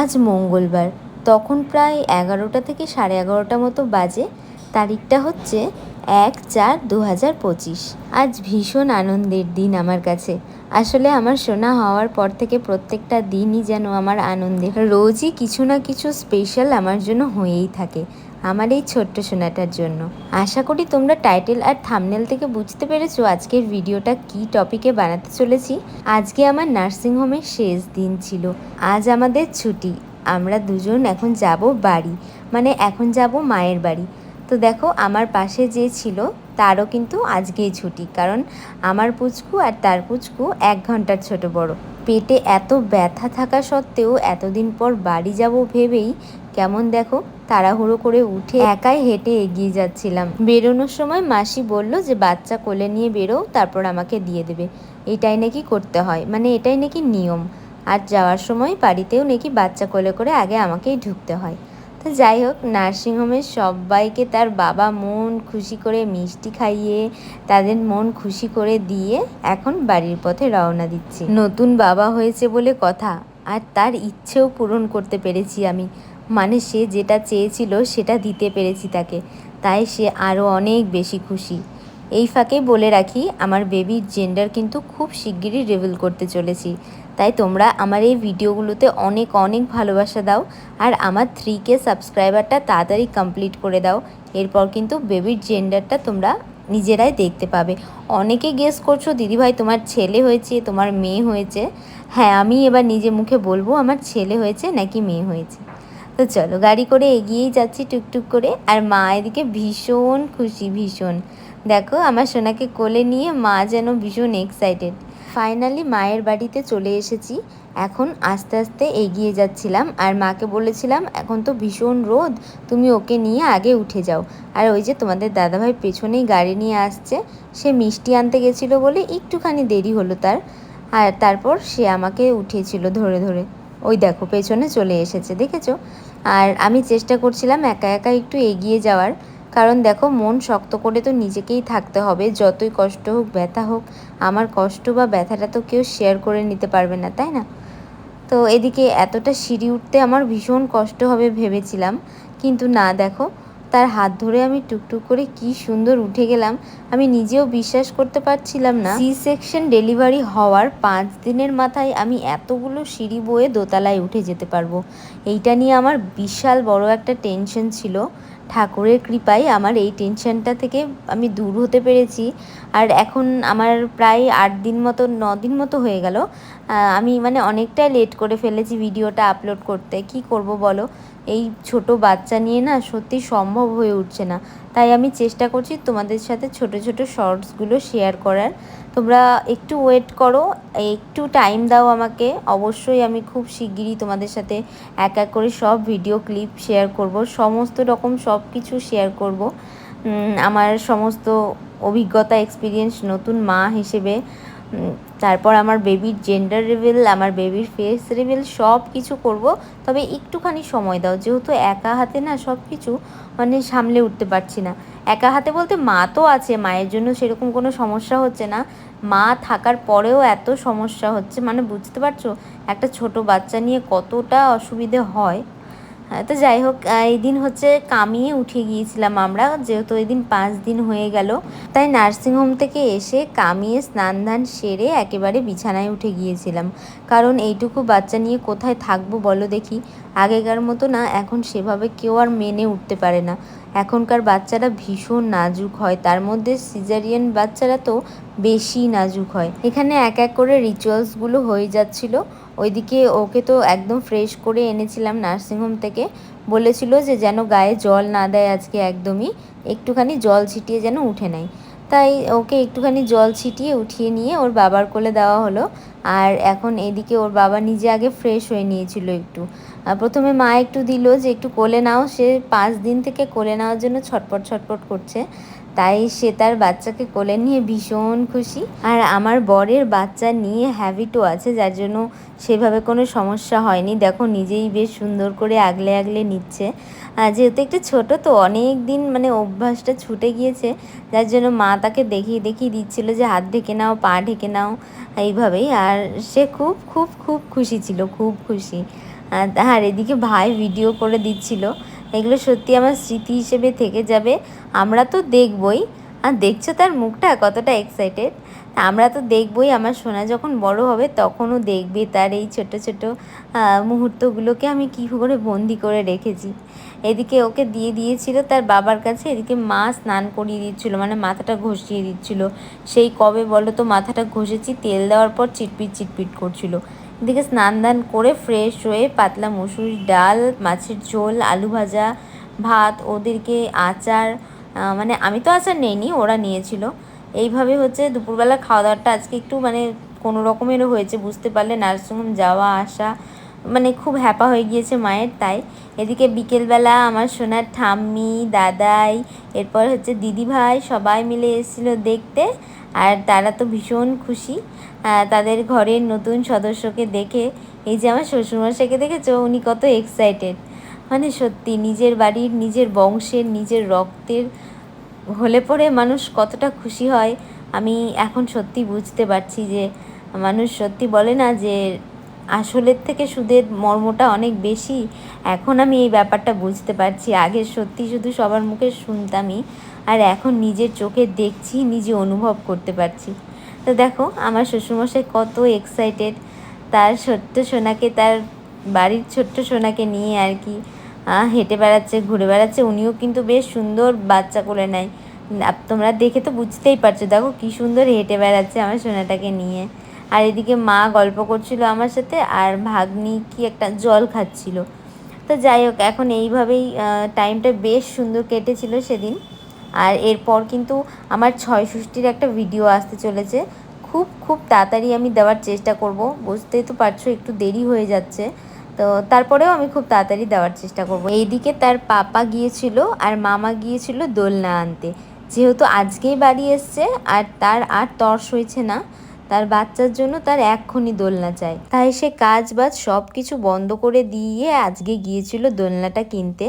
আজ মঙ্গলবার। তখন প্রায় এগারোটা থেকে সাড়ে এগারোটা মতো বাজে। তারিখটা হচ্ছে এক চার দু হাজার পঁচিশ। আজ ভীষণ আনন্দের দিন আমার কাছে। আসলে আমার শোনা হওয়ার পর থেকে প্রত্যেকটা দিনই যেন আমার আনন্দের। রোজই কিছু না কিছু স্পেশাল আমার জন্য হয়েই থাকে, আমার এই ছোট্ট সোনাটার জন্য। আশা করি তোমরা টাইটেল আর থামনেল থেকে বুঝতে পেরেছ আজকের ভিডিওটা কি টপিকে বানাতে চলেছি। আজকে আমার নার্সিংহোমের শেষ দিন ছিল। আজ আমাদের ছুটি। আমরা দুজন এখন যাব বাড়ি। মানে এখন যাব মায়ের বাড়ি। তো দেখো, আমার পাশে যে ছিল, তারও কিন্তু আজকেই ছুটি। কারণ আমার পুচকু আর তার পুচকু এক ঘণ্টার ছোট বড়। পেটে এত ব্যথা থাকা সত্ত্বেও এতদিন পর বাড়ি যাব ভেবেই, কেমন দেখো, তাড়াহুড়ো করে উঠে একাই হেঁটে এগিয়ে যাচ্ছিলাম। বেরোনোর সময় মাসি বলল যে, বাচ্চা কোলে নিয়ে বেরো, তারপর আমাকে দিয়ে দেবে। এটাই নাকি করতে হয় মানে এটাই নাকি নিয়ম। আর যাওয়ার সময় বাড়িতেও নাকি বাচ্চা কোলে করে আগে আমাকেই ঢুকতে হয়। যাই হোক নার্সিংহোমের সবাইকে তার বাবা মন খুশি করে মিষ্টি খাইয়ে, তাদের মন খুশি করে দিয়ে এখন বাড়ির পথে রওনা দিচ্ছে। নতুন বাবা হয়েছে বলে কথা, আর তার ইচ্ছেও পূরণ করতে পেরেছি আমি। মানে সে যেটা চেয়েছিল সেটা দিতে পেরেছি তাকে, তাই সে আরও অনেক বেশি খুশি। এই ফাঁকে বলে রাখি, আমার বেবির জেন্ডার কিন্তু খুব শিগগিরই রিভিল করতে চলেছি। তাই তোমরা আমার এই ভিডিওগুলোতে অনেক অনেক ভালোবাসা দাও আর আমার থ্রি কে সাবস্ক্রাইবারটা তাড়াতাড়ি কমপ্লিট করে দাও। এরপর কিন্তু বেবির জেন্ডারটা তোমরা নিজেরাই দেখতে পাবে। অনেকে গেস করছ, দিদিভাই, তোমার ছেলে হয়েছে, তোমার মেয়ে হয়েছে? হ্যাঁ আমি এবার নিজে মুখে বলব, আমার ছেলে হয়েছে নাকি মেয়ে হয়েছে? তো চলো, গাড়ি করে এগিয়েই যাচ্ছি টুকটুক করে আর মা এদিকে ভীষণ খুশি, ভীষণ। দেখো, আমার সোনাকে কোলে নিয়ে মা যেন ভীষণ এক্সাইটেড ফাইনালি মায়ের বাড়িতে চলে এসেছি। এখন আস্তে আস্তে এগিয়ে যাচ্ছিলাম আর মাকে বলেছিলাম, এখন তো ভীষণ রোদ, তুমি ওকে নিয়ে আগে উঠে যাও। আর ওই যে তোমাদের দাদাভাই পেছনেই গাড়ি নিয়ে আসছে, সে মিষ্টি আনতে গেছিল বলে একটুখানি দেরি হলো তার। আর তারপর সে আমাকে উঠিয়েছিল ধরে ধরে। ওই দেখো, পেছনে চলে এসেছে, দেখেছ? আর আমি চেষ্টা করছিলাম একা একা একটু এগিয়ে যাওয়ার। কারণ দেখো, মন শক্ত করে তো নিজেকেই থাকতে হবে। যতই কষ্ট হোক, ব্যথা হোক, আমার কষ্ট বা ব্যথাটা তো কেউ শেয়ার করে নিতে পারবে না, তাই না? তো এদিকে এতটা সিঁড়ি উঠতে আমার ভীষণ কষ্ট হবে ভেবেছিলাম। কিন্তু না, দেখো তার হাত ধরে আমি টুকটুক করে কি সুন্দর উঠে গেলাম, আমি নিজেও বিশ্বাস করতে পারছিলাম না। সি সেকশন ডেলিভারি হওয়ার পাঁচ দিনের মাথায় আমি এতগুলো সিঁড়ি বয়ে দোতলায় উঠে যেতে পারব। এইটা নিয়ে আমার বিশাল বড় একটা টেনশন ছিল। ঠাকুরের কৃপায় আমার এই টেনশনটা থেকে আমি দূর হতে পেরেছি। আর এখন আমার প্রায় আট দিন মতো, ন দিন মতো হয়ে গেল। আমি মানে অনেকটাই লেট করে ফেলেছি ভিডিওটা আপলোড করতে। কি করব বলো? এই ছোট বাচ্চা নিয়ে না সত্যি সম্ভব হয়ে উঠছে না। তাই আমি চেষ্টা করছি তোমাদের সাথে ছোট ছোট শর্টসগুলো শেয়ার করার। তোমরা একটু ওয়েট করো, একটু টাইম দাও আমাকে। অবশ্যই আমি খুব শিগগিরই তোমাদের সাথে এক এক করে সব ভিডিও ক্লিপ শেয়ার করব, সমস্ত রকম সব কিছু শেয়ার করব। আমার সমস্ত অভিজ্ঞতা এক্সপিরিয়েন্স নতুন মা হিসেবে তারপর আমার বেবির জেন্ডার রিভিল আমার বেবির ফেস রিভিল সব কিছু করব। তবে একটুখানি সময় দাও, যেহেতু একা হাতে না সব কিছু মানে সামলে উঠতে পারছি না। একা হাতে বলতে মা তো আছে, মায়ের জন্য সেরকম কোনো সমস্যা হচ্ছে না। মা থাকার পরেও এত সমস্যা হচ্ছে মানে বুঝতে পারছ? একটা ছোট বাচ্চা নিয়ে কতটা অসুবিধে হয়। তো যাই হোক এই দিন হচ্ছে কামিয়ে উঠে গিয়েছিলাম আমরা, যেহেতু ওই দিন পাঁচ দিন হয়ে গেল। তাই নার্সিংহোম থেকে এসে কামিয়ে স্নান ধান সেরে একেবারে বিছানায় উঠে গিয়েছিলাম। কারণ এইটুকু বাচ্চা নিয়ে কোথায় থাকব বলো দেখি। আগেকার মতো না, এখন সেভাবে কেউ আর মেনে উঠতে পারে না। এখনকার বাচ্চারা ভীষণ নাজুক হয়। তার মধ্যে সিজারিয়ান বাচ্চারা তো বেশি নাজুক হয়। এখানে এক এক করে রিচুয়ালসগুলো হয়ে যাচ্ছিল। ওইদিকে ওকে তো একদম ফ্রেশ করে এনেছিলাম নার্সিংহোম থেকে। বলেছিল যে যেন গায়ে জল না দেয় আজকে একদমই। একটুখানি জল ছিটিয়ে যেন উঠে নেয়। তাই ওকে একটুখানি জল ছিটিয়ে উঠিয়ে নিয়ে ওর বাবার কোলে দেওয়া হলো। আর এখন এদিকে ওর বাবা নিজে আগে ফ্রেশ হয়ে নিয়েছিল একটু। প্রথমে মা একটু দিল যে একটু কোলে নাও। সে পাঁচ দিন থেকে কোলে নেওয়ার জন্য ছটপট ছটপট করছে। তাই সে তার বাচ্চাকে কোলে নিয়ে ভীষণ খুশি। আর আমার বরের বাচ্চা নিয়ে হ্যাবিটও আছে, যার জন্য সেভাবে কোনো সমস্যা হয়নি। দেখো, নিজেই বেশ সুন্দর করে আগলে আগলে নিচ্ছে। যেহেতু একটু ছোট, তো অনেক দিন মানে অভ্যাসটা ছুটে গিয়েছে। যার জন্য মা তাকে দেখিয়ে দেখিয়ে দিচ্ছিল যে, হাত ঢেকে নাও, পা ঢেকে নাও। এইভাবেই। আর সে খুব খুব খুব খুশি ছিল, খুব খুশি। আর আর এদিকে ভাই ভিডিও করে দিচ্ছিল। এগুলো সত্যি আমার স্মৃতি হিসেবে থেকে যাবে। আমরা তো দেখবই। আর দেখছ তার মুখটা? কতটা এক্সাইটেড আমরা তো দেখবই। আমার সোনা যখন বড় হবে, তখনও দেখবে তার এই ছোট ছোট মুহূর্তগুলোকে আমি কী করে বন্দি করে রেখেছি। এদিকে ওকে দিয়ে দিয়েছিল তার বাবার কাছে। এদিকে মা স্নান করিয়ে দিচ্ছিল মানে মাথাটা ঘষিয়ে দিচ্ছিল। সেই কবে বলো তো মাথাটা ঘষেছি, তেল দেওয়ার পর চিটপিট চিটপিট করছিল। এদিকে স্নান দান করে ফ্রেশ হয়ে পাতলা মুসুর ডাল, মাছের ঝোল, আলু ভাজা, ভাত, ওদেরকে আচার মানে আমি তো আচার নেইনি, ওরা নিয়েছিল। এইভাবে হচ্ছে দুপুরবেলা খাওয়া দাওয়াটা আজকে একটু মানে কোনো রকমেরও হয়েছে, বুঝতে পারলে নার্সিংহোম যাওয়া, আসা মানে খুব হ্যাপা হয়ে গিয়েছে মায়ের, তাই এদিকে বিকেলবেলা আমার সোনার ঠাম্মি, দাদাই, এরপর হচ্ছে দিদি ভাই সবাই মিলে এসেছিল দেখতে আর তারা তো ভীষণ খুশি। তাদের ঘরের নতুন সদস্যকে দেখে এই যে আমার শ্বশুরমশাইকে দেখেছ, উনি কত এক্সাইটেড মানে সত্যি নিজের বাড়ির, নিজের বংশের, নিজের রক্তের হলে পরে মানুষ কতটা খুশি হয়, আমি এখন সত্যি বুঝতে পারছি যে মানুষ সত্যি বলে না যে আসলের থেকে সুদের মর্মটা অনেক বেশি। এখন আমি এই ব্যাপারটা বুঝতে পারছি। আগে সত্যি শুধু সবার মুখে শুনতামই, আর এখন নিজের চোখে দেখছি, নিজে অনুভব করতে পারছি। তো দেখো, আমার শ্বশুরমশাই কত এক্সাইটেড তার ছোট্ট সোনাকে, তার বাড়ির ছোট্ট সোনাকে নিয়ে আর কি হেঁটে বেড়াচ্ছে, ঘুরে বেড়াচ্ছে। উনিও কিন্তু বেশ সুন্দর বাচ্চা করে নেয়। তোমরা দেখে তো বুঝতেই পারছ। দেখো, কি সুন্দর হেঁটে বেড়াচ্ছে আমার সোনাটাকে নিয়ে। আর এদিকে মা গল্প করছিল আমার সাথে আর ভাগ্নি কি একটা জল খাচ্ছিল। তো যাই হোক, এখন এইভাবেই টাইমটা বেশ সুন্দর কেটেছিল সেদিন। আর এরপর কিন্তু আমার ছয় ষষ্ঠীর একটা ভিডিও আসতে চলেছে। খুব খুব তাড়াতাড়ি আমি দেওয়ার চেষ্টা করব। বুঝতেই তো পারছ, একটু দেরি হয়ে যাচ্ছে। তো তারপরেও আমি খুব তাড়াতাড়ি দেওয়ার চেষ্টা করব। এইদিকে তার পাপা গিয়েছিল আর মামা গিয়েছিল দোলনা আনতে। যেহেতু আজকেই বাড়ি এসছে আর তার আর তর্স হয়েছে না তার বাচ্চার জন্য তার এক্ষুনি দোলনা চাই। তাই সে কাজ বাজ সব কিছু বন্ধ করে দিয়ে আজকে গিয়েছিল দোলনাটা কিনতে।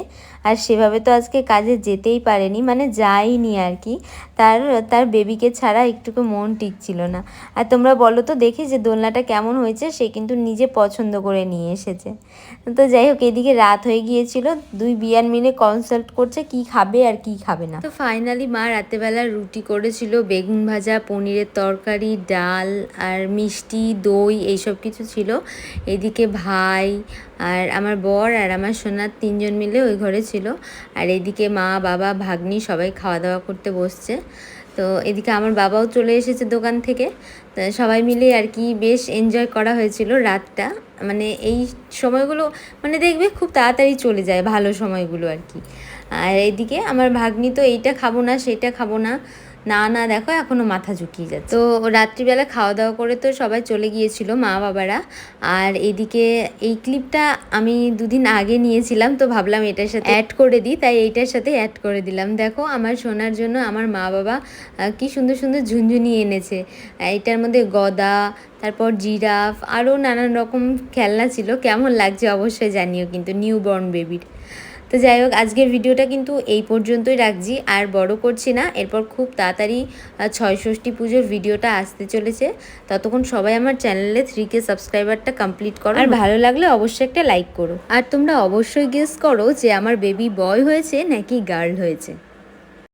আর সেভাবে তো আজকে কাজে যেতেই পারেনি মানে যায়নি আর কি। তার তার বেবিকে ছাড়া একটুকু মন টিকছিল না। আর তোমরা বলো তো দেখি যে দোলনাটা কেমন হয়েছে, সে কিন্তু নিজে পছন্দ করে নিয়ে এসেছে। তো যাই হোক, এদিকে রাত হয়ে গিয়েছিল, দুই বিয়ান মিলে কনসাল্ট করছে কি খাবে আর কি খাবে না। তো ফাইনালি মা রাতেবেলা রুটি করেছিল, বেগুন ভাজা, পনিরের তরকারি, ডাল আর মিষ্টি, দই, এইসব কিছু ছিল। এদিকে ভাই আর আমার বর আর আমার সোনার তিনজন মিলে ওই ঘরে ছিল। আর এদিকে মা, বাবা, ভাগ্নি সবাই খাওয়া দাওয়া করতে বসছে। তো এদিকে আমার বাবাও চলে এসেছে দোকান থেকে। সবাই মিলে আর কি বেশ এনজয় করা হয়েছিল রাতটা। মানে এই সময়গুলো মানে দেখবে খুব তাড়াতাড়ি চলে যায় ভালো সময়গুলো আর কি। আর এদিকে আমার ভাগ্নি তো এইটা খাব না, সেটা খাব না। না না, দেখো এখনও মাথা ঝুঁকিয়ে যাচ্ছে। তো রাত্রিবেলা খাওয়া দাওয়া করে তো সবাই চলে গিয়েছিল, মা বাবারা। আর এদিকে এই ক্লিপটা আমি দুদিন আগে নিয়েছিলাম, তো ভাবলাম এটার সাথে অ্যাড করে দিই, তাই এইটার সাথে অ্যাড করে দিলাম। দেখো, আমার সোনার জন্য আমার মা বাবা কি সুন্দর সুন্দর ঝুনঝুনি এনেছে। এটার মধ্যে গদা, তারপর জিরাফ, আরও নানান রকম খেলনা ছিল। কেমন লাগছে অবশ্যই জানিও, কিন্তু নিউ বর্ন বেবির তো যাই হোক আজকের ভিডিওটা কিন্তু এই পর্যন্তই রাখছি। আর বড় করছি না এরপর খুব তাড়াতাড়ি ছয় ষষ্ঠী পুজোর ভিডিওটা আসতে চলেছে। ততক্ষণ সবাই আমার চ্যানেলে থ্রি কে সাবস্ক্রাইবারটা কমপ্লিট করো। আর ভালো লাগলে অবশ্যই একটা লাইক করো। আর তোমরা অবশ্যই গেস করো যে আমার বেবি বয় হয়েছে নাকি গার্ল হয়েছে।